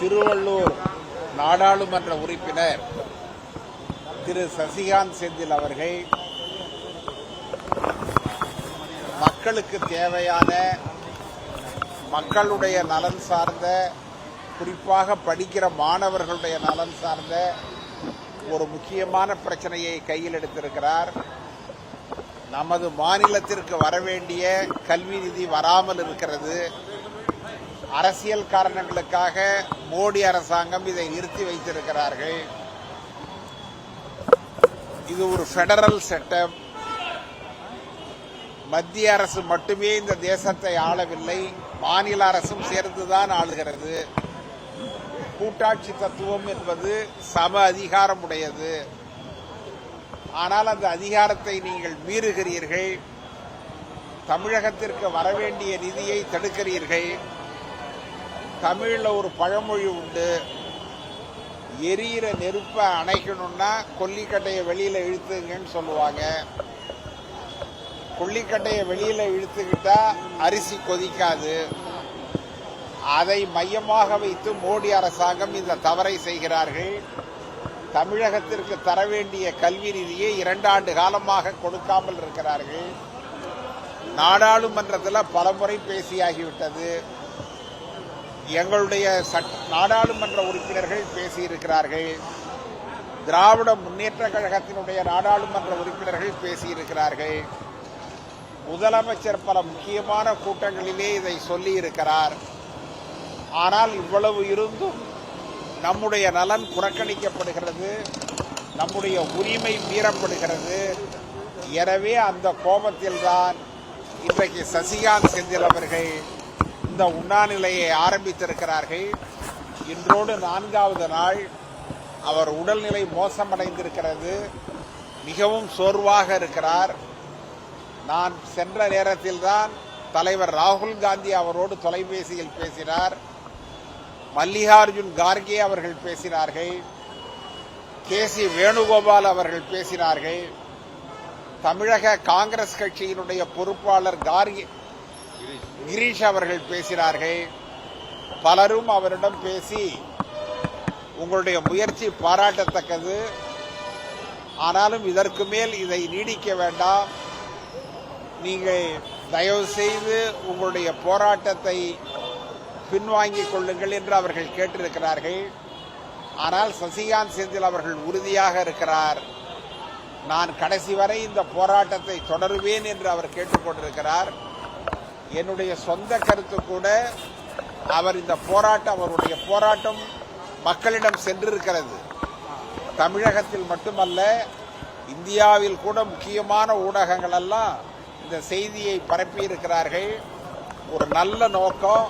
திருவள்ளூர் நாடாளுமன்ற உறுப்பினர் திரு சசிகாந்த் செந்தில் அவர்கள் மக்களுக்கு தேவையான மக்களுடைய நலன் சார்ந்த குறிப்பாக படிக்கிற மாணவர்களுடைய நலன் சார்ந்த ஒரு முக்கியமான பிரச்சனையை கையில் எடுத்திருக்கிறார். நமது மாநிலத்திற்கு வரவேண்டிய கல்வி நிதி வராமல் இருக்கிறது. அரசியல் காரணங்களுக்காக மோடி அரசாங்கம் இதை நிறுத்தி வைத்திருக்கிறார்கள். இது ஒரு ஃபெடரல் செட்டப் மத்திய அரசு மட்டுமே இந்த தேசத்தை ஆளவில்லை. மாநில அரசும் சேர்ந்துதான் ஆளுகிறது. கூட்டாட்சி தத்துவம் என்பது சம அதிகாரம் உடையது. ஆனால் அந்த அதிகாரத்தை நீங்கள் மீறுகிறீர்கள். தமிழகத்திற்கு வரவேண்டிய நிதியை தடுக்கிறீர்கள். தமிழில் ஒரு பழமொழி உண்டு. எரியிற நெருப்பை அணைக்கணும்னா கொல்லிக்கட்டையை வெளியில் இழுத்துங்கன்னு சொல்லுவாங்க. கொல்லிக்கட்டையை வெளியில் இழுத்துக்கிட்டா அரிசி கொதிக்காது. அதை மையமாக வைத்து மோடி அரசாங்கம் இந்த தவறை செய்கிறார்கள். தமிழகத்திற்கு தர வேண்டிய கல்வி நிதியை இரண்டாண்டு காலமாக கொடுக்காமல் இருக்கிறார்கள். நாடாளுமன்றத்தில் பலமுறை பேசியாகிவிட்டது. எங்களுடைய சட் நாடாளுமன்ற உறுப்பினர்கள் பேசியிருக்கிறார்கள். திராவிட முன்னேற்ற கழகத்தினுடைய நாடாளுமன்ற உறுப்பினர்கள் பேசியிருக்கிறார்கள். முதலமைச்சர் பல முக்கியமான கூட்டங்களிலே இதை சொல்லி இருக்கிறார் ஆனால் இவ்வளவு இருந்தும் நம்முடைய நலன் புறக்கணிக்கப்படுகிறது. நம்முடைய உரிமை மீறப்படுகிறது. எனவே அந்த கோபத்தில்தான் இன்றைக்கு சசிகாந்த் செந்தில் அவர்கள் இந்த உண்ணாநிலையை ஆரம்பித்திருக்கிறார்கள். இன்றோடு நான்காவது நாள் அவர் உடல்நிலை மோசமடைந்திருக்கிறது. மிகவும் சோர்வாக இருக்கிறார். நான் சென்ற நேரத்தில்தான் தலைவர் ராகுல் காந்தி அவரோடு தொலைபேசியில் பேசினார். மல்லிகார்ஜுன் கார்கே அவர்கள் பேசினார்கள். கே சி வேணுகோபால் அவர்கள் பேசினார்கள். தமிழக காங்கிரஸ் கட்சியினுடைய பொறுப்பாளர் கார்கே கிரீஷ் அவர்கள் பேசினார்கள். பலரும் அவரிடம் பேசி உங்களுடைய முயற்சி பாராட்டத்தக்கது. ஆனாலும் இதற்கு மேல் இதை நீடிக்க வேண்டாம். நீங்கள் தயவு செய்து உங்களுடைய போராட்டத்தை பின்வாங்கிக் கொள்ளுங்கள் என்று அவர்கள் கேட்டிருக்கிறார்கள். ஆனால் சசிகாந்த் செந்தில் அவர்கள் உறுதியாக இருக்கிறார். நான் கடைசி வரை இந்த போராட்டத்தை தொடருவேன் என்று அவர் கேட்டுக்கொண்டிருக்கிறார் என்னுடைய சொந்த கருத்து கூட அவர் இந்த போராட்டம் அவருடைய போராட்டம் மக்களிடம் சென்றிருக்கிறது. தமிழகத்தில் மட்டுமல்ல இந்தியாவில் கூட முக்கியமான ஊடகங்கள் எல்லாம் இந்த செய்தியை பரப்பி இருக்கிறார்கள் ஒரு நல்ல நோக்கம்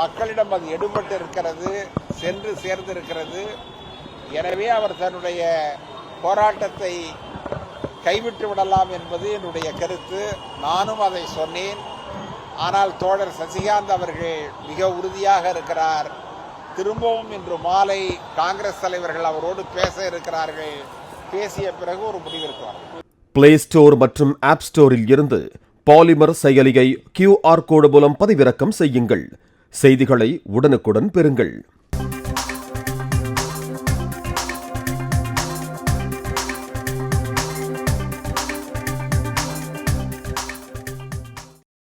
மக்களிடம் அது எடுபட்டு இருக்கிறது சென்று சேர்ந்திருக்கிறது. எனவே அவர் தன்னுடைய போராட்டத்தை கைவிட்டு விடலாம் என்பது என்னுடைய கருத்து. நானும் அதை சொன்னேன். ஆனால் தோழர் சசிகாந்த் அவர்கள் மிக உறுதியாக இருக்கிறார். திரும்பவும் இன்று மாலை காங்கிரஸ் தலைவர்கள் அவரோடு பேச இருக்கிறார்கள். பேசிய பிறகு ஒரு முடிவிற்கு பிளே ஸ்டோர் மற்றும் ஆப் ஸ்டோரில் இருந்து பாலிமர் செயலியை கியூஆர் கோடு மூலம் பதிவிறக்கம் செய்யுங்கள். செய்திகளை உடனுக்குடன் பெறுங்கள்.